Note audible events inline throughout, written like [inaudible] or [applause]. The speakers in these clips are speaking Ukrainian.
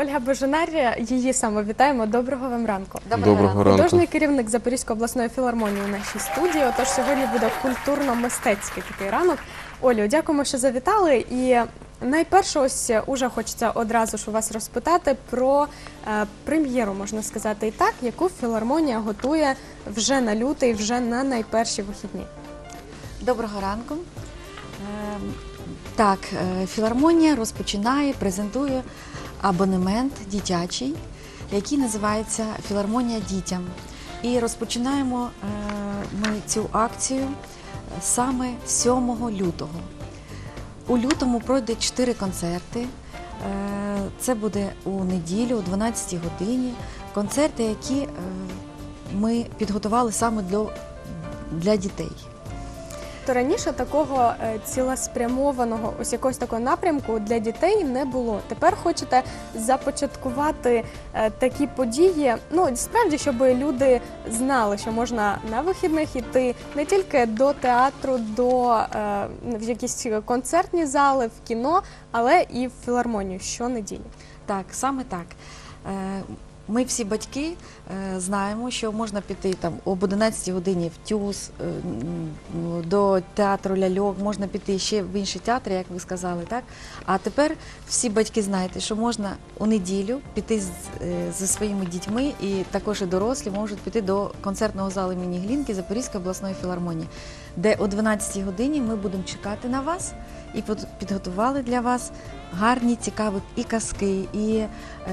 Ольга Боженар, її саме вітаємо. Доброго вам ранку. Доброго ранку. Художній керівник Запорізької обласної філармонії у нашій студії. Отож, сьогодні буде культурно-мистецький такий ранок. Олю, дякуємо, що завітали. І найперше, ось уже хочеться одразу ж у вас розпитати про е, прем'єру, можна сказати, і так, яку філармонія готує вже на лютий, вже на найперші вихідні. Доброго ранку. Ем, Так, е, філармонія розпочинає, презентує абонемент дитячий, який називається Філармонія дітям. І розпочинаємо е, ми цю акцію саме 7 лютого. У лютому пройде 4 концерти. Е, Це буде у неділю, о 12 годині. Концерти, які е, ми підготували саме для дітей. То раніше такого е, цілеспрямованого ось якогось такого напрямку для дітей не було. Тепер хочете започаткувати е, такі події. Ну справді, щоб люди знали, що можна на вихідних іти не тільки до театру, до е, в якісь концертні зали, в кіно, але і в філармонію щонеділі. Так, саме так. Ми всі батьки е, знаємо, що можна піти там об 11 годині в ТЮЗ, е, до театру ляльок, можна піти ще в інші театри, як ви сказали, так? А тепер всі батьки знаєте, що можна у неділю піти з, е, зі своїми дітьми, і також і дорослі можуть піти до концертного залу імені Глінки Запорізької обласної філармонії, де о 12 годині ми будемо чекати на вас і під- підготували для вас гарні, цікаві і казки, і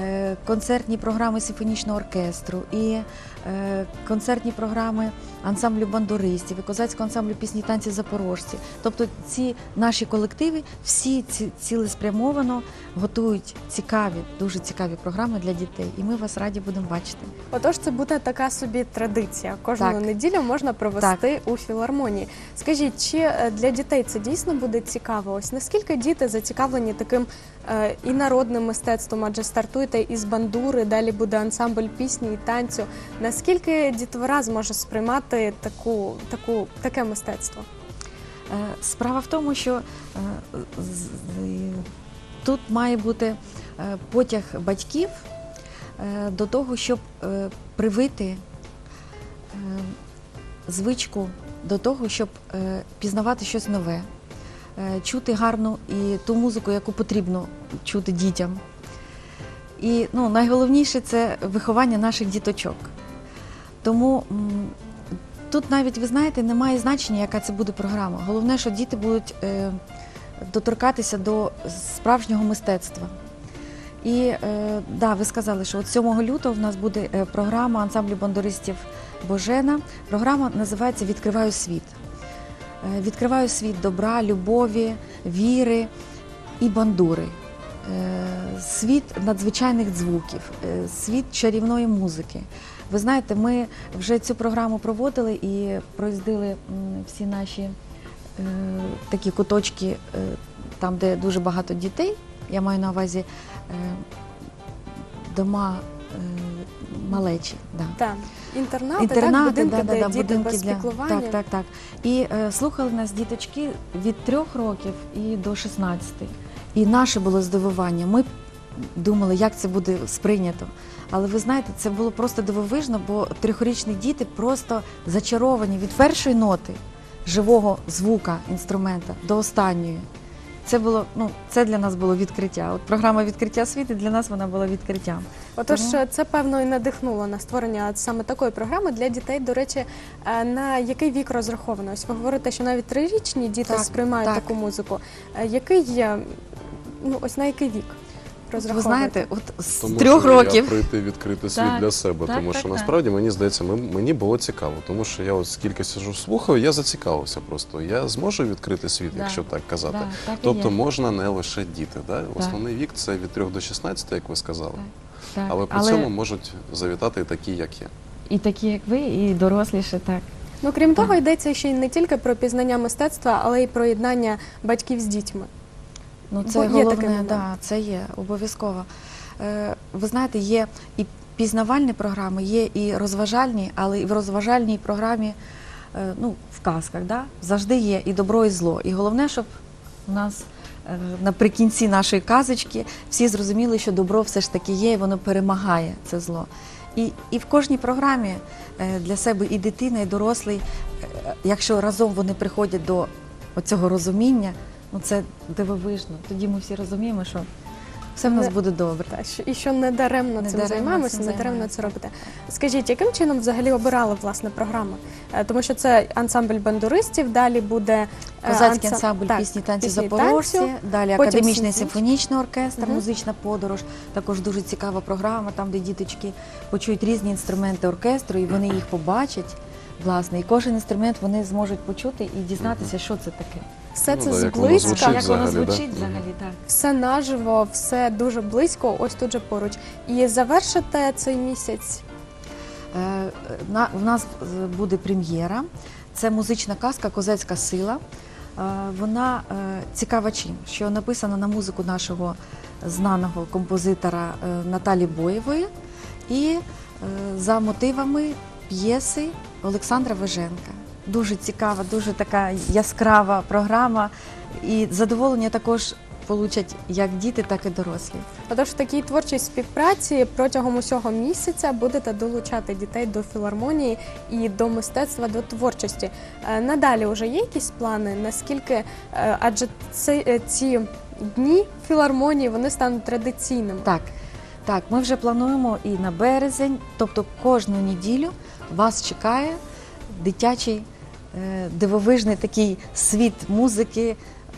е, концертні програми симфонічного оркестру, і е, концертні програми ансамблю бандуристів, і козацького ансамблю пісні танці запорожці. Тобто ці наші колективи всі ці цілеспрямовано готують цікаві, дуже цікаві програми для дітей. І ми вас раді будемо бачити. Отож, це буде така собі традиція. Кожну Так. неділю можна провести у філармонії. Скажіть, чи е, для дітей це дійсно буде цікаво? Ось наскільки діти зацікавлені таким е, і народним мистецтвом, адже стартуєте із бандури, далі буде ансамбль пісні і танцю. Наскільки дітвора зможе сприймати таку, таку, таке мистецтво? Е, Справа в тому, що е, тут має бути потяг батьків до того, щоб привити звичку до того, щоб пізнавати щось нове, чути гарну і ту музику, яку потрібно чути дітям. І ну, найголовніше це виховання наших діточок. Тому тут навіть, ви знаєте, немає значення, яка це буде програма. Головне, що діти будуть е, доторкатися до справжнього мистецтва. І е, да, ви сказали, що от 7 лютого в нас буде е, програма ансамблю бандуристів Божена. Програма називається Відкриваю світ. Е, Відкриваю світ добра, любові, віри і бандури. Е, Світ надзвичайних звуків, е, світ чарівної музики. Ви знаєте, ми вже цю програму проводили і проїздили всі наші такі куточки, там, де дуже багато дітей. Я маю на увазі дома малечі. Да. Так, інтернати, Інтернати, так, будинки, да, де да, діти будинки без для піклування. так, так, так. І е, слухали нас діточки від трьох років і до 16. І наше було здивування. Ми думали, як це буде сприйнято. Але ви знаєте, це було просто дивовижно, бо трьохрічні діти просто зачаровані від першої ноти живого звука інструмента до останньої. Це було ну це для нас було відкриття. От програма відкриття світу для нас вона була відкриттям. Отож, Тому- це певно і надихнуло на створення саме такої програми для дітей. До речі, е, на який вік розраховано? Ось ви говорите, що навіть трирічні діти Так, сприймають так. таку музику. Е, Який є, ну ось на який вік Ви знаєте, от з То трьох можу років я прийти відкрити світ Так, для себе, так, тому так, що так. насправді мені здається, ми- мені було цікаво, тому що я от скільки сижу слухаю, я зацікавився просто. Я зможу відкрити світ, Да. якщо так казати. Да, так і тобто є. можна не лише діти. Да? Основний вік це від 3 до 16, як ви сказали. Так. Але при цьому можуть завітати і такі, як я. і такі, як ви, і доросліше, так. Ну крім того, йдеться ще й не тільки про пізнання мистецтва, але й про єднання батьків з дітьми. Ну Бо це є головне, момент. да, це є обов'язково. Е, ви знаєте, є і пізнавальні програми, є і розважальні, але і в розважальній програмі, е, ну, в казках, да, завжди є і добро, і зло. І головне, щоб у нас е, наприкінці нашої казочки всі зрозуміли, що добро все ж таки є, і воно перемагає це зло. І, і в кожній програмі е, для себе і дитина, і дорослий, е, якщо разом вони приходять до цього розуміння, ну це дивовижно. Тоді ми всі розуміємо, що все в нас Не- буде добре. Та, що- і що не даремно Не цим даремно займаємося, цим не даремно займаємося. це робите. Скажіть, яким чином взагалі обирали власне програму? Е, Тому що це ансамбль бандуристів, далі буде е, Козацький анса- ансамбль так, пісні танці пісні запорожці, далі потім академічний симфонічний. симфонічний оркестр, Мгм. музична подорож. Також дуже цікава програма, там де діточки почують різні інструменти оркестру, і вони їх побачать. Власне, і кожен інструмент вони зможуть почути і дізнатися, що це таке. Все Ну це да, як воно зблизька, звучить як воно взагалі, да? звучить взагалі, так. все наживо, все дуже близько, ось тут же поруч. І завершите цей місяць. Е, на- В нас е, буде прем'єра. Це музична казка Козацька сила. Е, Вона е, цікава чим, що написана на музику нашого знаного композитора е, Наталі Боєвої і е, за мотивами п'єси Олександра Веженка. Дуже цікава, дуже така яскрава програма. І задоволення також получать як діти, так і дорослі. Отож, в такій творчій співпраці протягом усього місяця будете долучати дітей до філармонії і до мистецтва, до творчості. Е, Надалі вже є якісь плани? Наскільки е, адже це, е, ці дні філармонії вони стануть традиційними? Так, так, ми вже плануємо і на березень, тобто кожну неділю вас чекає дитячий дивовижний такий світ музики,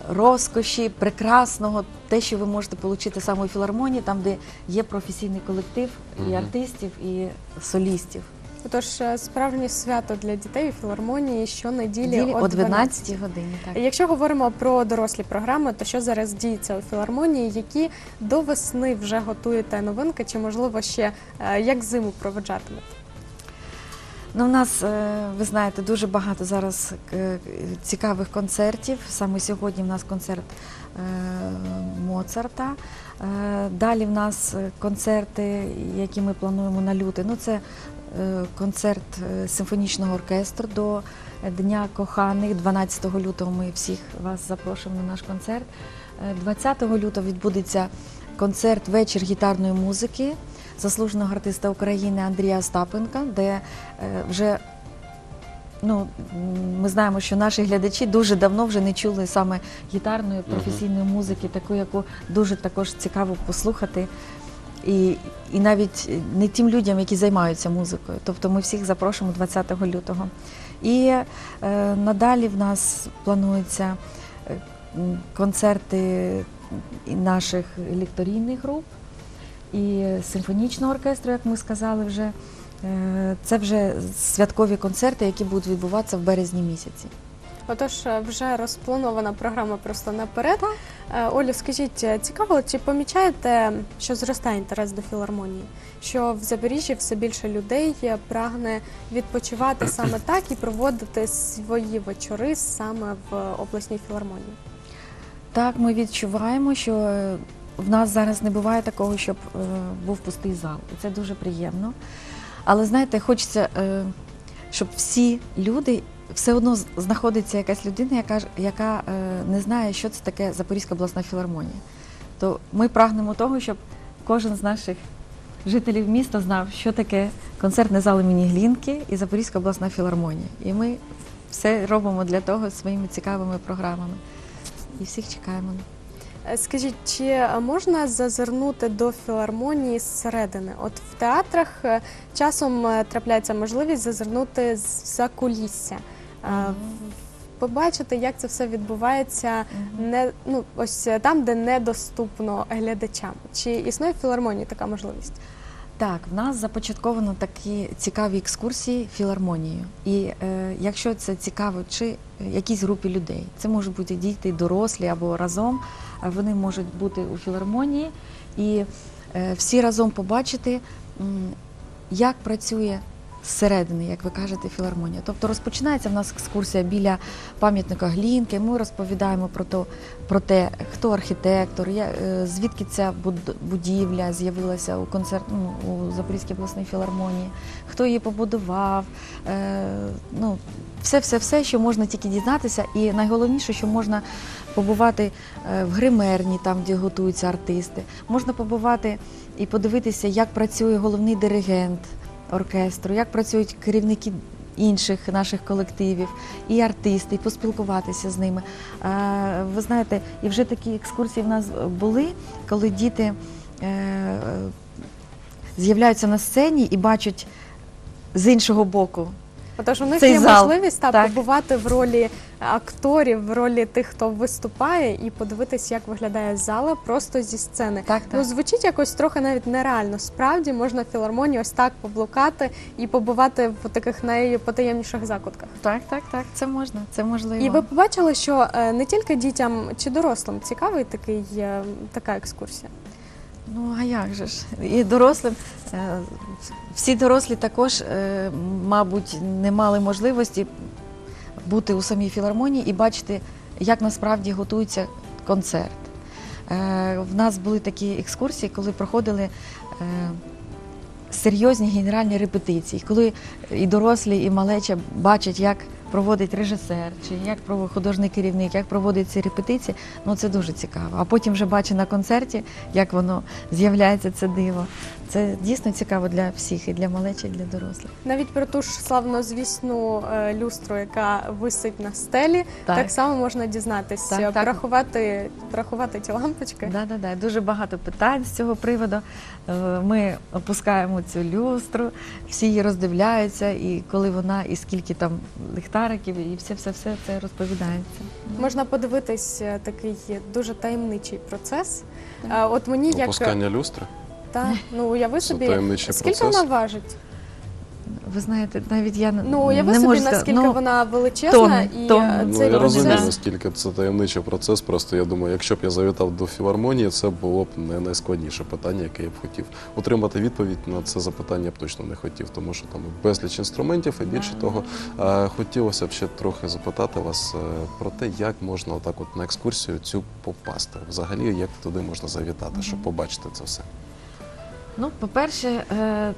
розкоші, прекрасного, те, що ви можете отримати саме у філармонії, там, де є професійний колектив і артистів, і солістів. Отож, е, справжнє свято для дітей у філармонії щонеділі Ділі о о 12. 12 годині. Так. Якщо говоримо про дорослі програми, то що зараз діється у філармонії? Які до весни вже готуєте новинки, чи можливо ще е, як зиму проведжатимете? Ну, у нас, е, ви знаєте, дуже багато зараз е, цікавих концертів. Саме сьогодні в нас концерт е, Моцарта. Далі в нас концерти, які ми плануємо на лютий. Ну, це концерт симфонічного оркестру до Дня коханих. 12 лютого ми всіх вас запрошуємо на наш концерт. Е, 20 лютого відбудеться концерт Вечір гітарної музики заслуженого артиста України Андрія Остапенка, де е, вже ну, ми знаємо, що наші глядачі дуже давно вже не чули саме гітарної професійної музики, таку, яку дуже також цікаво послухати. І, і навіть не тим людям, які займаються музикою. Тобто ми всіх запрошуємо 20 лютого. І е, надалі в нас плануються е, концерти наших лекторійних груп і симфонічного оркестру, як ми сказали вже. Е, Це вже святкові концерти, які будуть відбуватися в березні місяці. Отож, е, вже розпланована програма просто наперед. Е, Олю, скажіть, цікаво, чи помічаєте, що зростає інтерес до філармонії? Що в Запоріжжі все більше людей прагне відпочивати [coughs] саме так і проводити свої вечори саме в обласній філармонії? Так, ми відчуваємо, що в нас зараз не буває такого, щоб е, був пустий зал. І це дуже приємно. Але знаєте, хочеться, е, щоб всі люди все одно знаходиться якась людина, яка, яка е, не знає, що це таке Запорізька обласна філармонія. То ми прагнемо того, щоб кожен з наших жителів міста знав, що таке концертний зал імені Глінки і Запорізька обласна філармонія. І ми все робимо для того своїми цікавими програмами. І всіх чекаємо. Е, Скажіть, чи е, можна зазирнути до філармонії зсередини? От в театрах е, часом трапляється можливість зазирнути за кулісся, побачити, як це все відбувається не ну ось там, де недоступно глядачам. Чи існує в філармонії така можливість? Так, в нас започатковано такі цікаві екскурсії філармонією. І е, якщо це цікаво, чи якійсь групі людей, це можуть бути діти, дорослі або разом, е, вони можуть бути у філармонії і е, всі разом побачити, як працює зсередини, як ви кажете, філармонія. Тобто розпочинається в нас екскурсія біля пам'ятника Глінки. Ми розповідаємо про то, про те, хто архітектор, е, звідки ця будівля з'явилася у концерт ну, у Запорізькій обласній філармонії, хто її побудував. Е, ну, все, все, все, що можна тільки дізнатися, і найголовніше, що можна побувати е, в гримерні, там де готуються артисти. Можна побувати і подивитися, як працює головний диригент оркестру, як працюють керівники інших наших колективів, і артисти, і поспілкуватися з ними. Ви знаєте, і вже такі екскурсії в нас були, коли діти е, з'являються на сцені і бачать з іншого боку. Отож, у них Цей є зал, можливість та, так. побувати в ролі акторів, в ролі тих, хто виступає, і подивитись, як виглядає зала просто зі сцени. Так, Ну, звучить якось трохи навіть нереально. Справді можна в філармонії ось так поблукати і побувати в таких найпотаємніших закутках. Так, так, так, це можна, це можливо. І ви побачили, що е, не тільки дітям чи дорослим цікавий такий е, така екскурсія. Ну а як же ж? І дорослим е, всі дорослі також, мабуть, не мали можливості бути у самій філармонії і бачити, як насправді готується концерт. Е, В нас були такі екскурсії, коли проходили е, серйозні генеральні репетиції, коли і дорослі, і малеча бачать, як проводить режисер, чи як проводить художній керівник, як проводить ці репетиції, ну це дуже цікаво. А потім вже бачить на концерті, як воно з'являється це диво. Це дійсно цікаво для всіх, і для малечі, і для дорослих. Навіть про ту ж славнозвісну е, люстру, яка висить на стелі, так, Так. само можна дізнатись, Так, так. порахувати, порахувати ті лампочки. Да, да, да. Дуже багато питань з цього приводу. Е, Ми опускаємо цю люстру, всі її роздивляються, і коли вона, і скільки там ліхтариків, і все, все, все це розповідається. Можна подивитись е, такий дуже таємничий процес. От мені як Опускання люстри. Та ну уяви собі, скільки процес. вона важить? Ви знаєте, навіть я не- Ну уяви не собі, можу наскільки Ну, вона величезна, тонни, і тонни. е, Ну, цей я розумію, процес. наскільки це таємничий процес. Просто я думаю, якщо б я завітав до філармонії, це було б не найскладніше питання, яке я б хотів. Отримати відповідь на це запитання я б точно не хотів, тому що там безліч інструментів, і більше того, е, хотілося б ще трохи запитати вас е, про те, як можна отак от на екскурсію цю попасти. Взагалі, як туди можна завітати, щоб побачити це все. Ну, по-перше, е, м,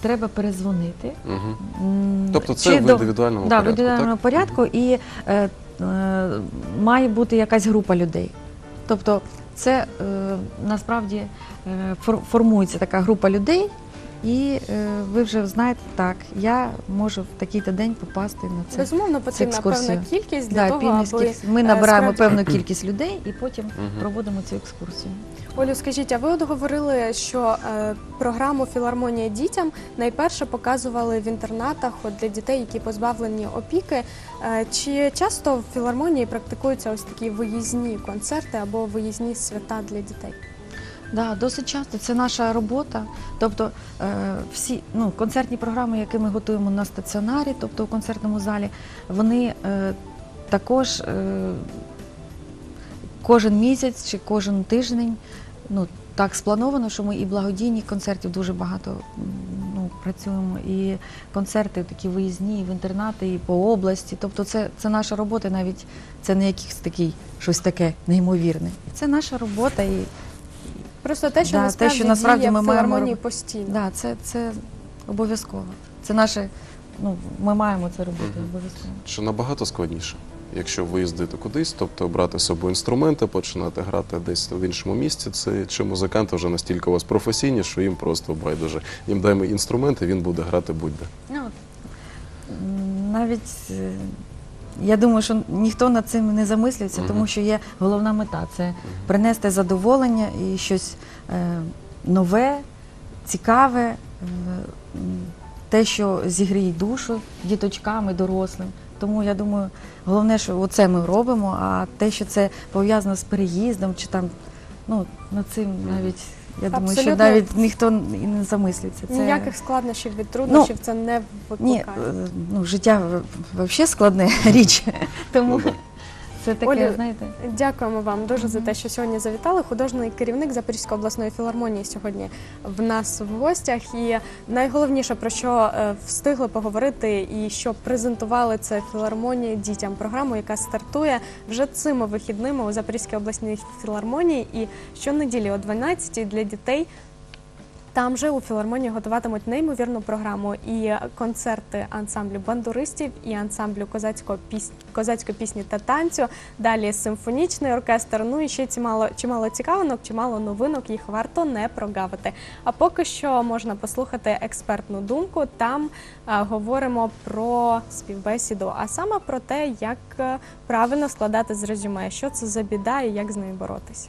треба перезвонити. Угу. М, Тобто це чи в до- індивідуальному да, в порядку, індивідуальному так? порядку і е, е, має бути якась група людей. Тобто, це е, насправді е, фор- формується така група людей, і е, ви вже знаєте, так, я можу в такий-то день попасти на це. Безумовно, потрібна екскурсію. певна кількість для Да, того, аби кількість. Ми е, набираємо справді- певну кількість людей і потім проводимо цю екскурсію. Олю, скажіть, а ви от говорили, що е, програму Філармонія дітям найперше показували в інтернатах от для дітей, які позбавлені опіки. Е, чи часто в філармонії практикуються ось такі виїзні концерти або виїзні свята для дітей? Да, досить часто це наша робота. Тобто е, всі ну, концертні програми, які ми готуємо на стаціонарі, тобто у концертному залі, вони е, також е, кожен місяць чи кожен тиждень. Ну, так сплановано, що ми і благодійних концертів дуже багато ну, працюємо, і концерти такі виїзні, і в інтернати, і по області. Тобто це, це наша робота, навіть це не якийсь такий щось таке неймовірне. Це наша робота і Просто те, що Да, те, що насправді діє ми в маємо філармонії постійно. Да, це, це обов'язково. Це наше, ну, ми маємо це робити Мгм. обов'язково. Чи набагато складніше, якщо виїздити кудись, тобто брати з собою інструменти, починати грати десь в іншому місці, це чи музиканти вже настільки у вас професійні, що їм просто байдуже. Їм даємо інструменти, він буде грати будь-де. Ну, навіть е, я думаю, що ніхто над цим не замислюється, тому що є головна мета це принести задоволення і щось е, нове, цікаве, е, те, що зігріє душу діточкам і дорослим. Тому я думаю, головне, що оце ми робимо, а те, що це пов'язано з переїздом, чи там, ну, над цим навіть, я думаю, що навіть ніхто і не замислиться. Це... Ніяких складнощів від труднощів це не викликає. Ні, ну, життя взагалі складна [laughs] річ, тому Ну, да. Це таке, Олю, знаєте. Дякуємо вам дуже за те, що сьогодні завітали. Художній керівник Запорізької обласної філармонії сьогодні в нас в гостях. І найголовніше про що е, встигли поговорити, і що презентували це філармонії дітям. Програму, яка стартує вже цими вихідними у Запорізькій обласній філармонії. І щонеділі о 12 для дітей. Там же у філармонії готуватимуть неймовірну програму і концерти ансамблю бандуристів, і ансамблю козацького піс... козацької пісні та танцю. Далі симфонічний оркестр. Ну і ще чимало, чимало цікавинок, чимало новинок. Їх варто не прогавити. А поки що можна послухати експертну думку. Там е, говоримо про співбесіду, а саме про те, як е, правильно складати з резюме, що це за біда і як з нею боротися.